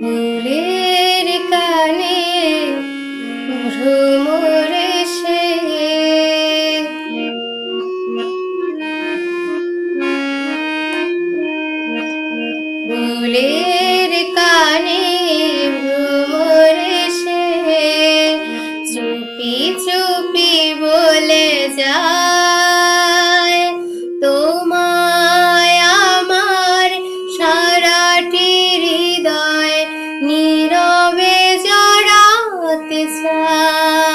ফুলের কানে ভ্রমর satisfied.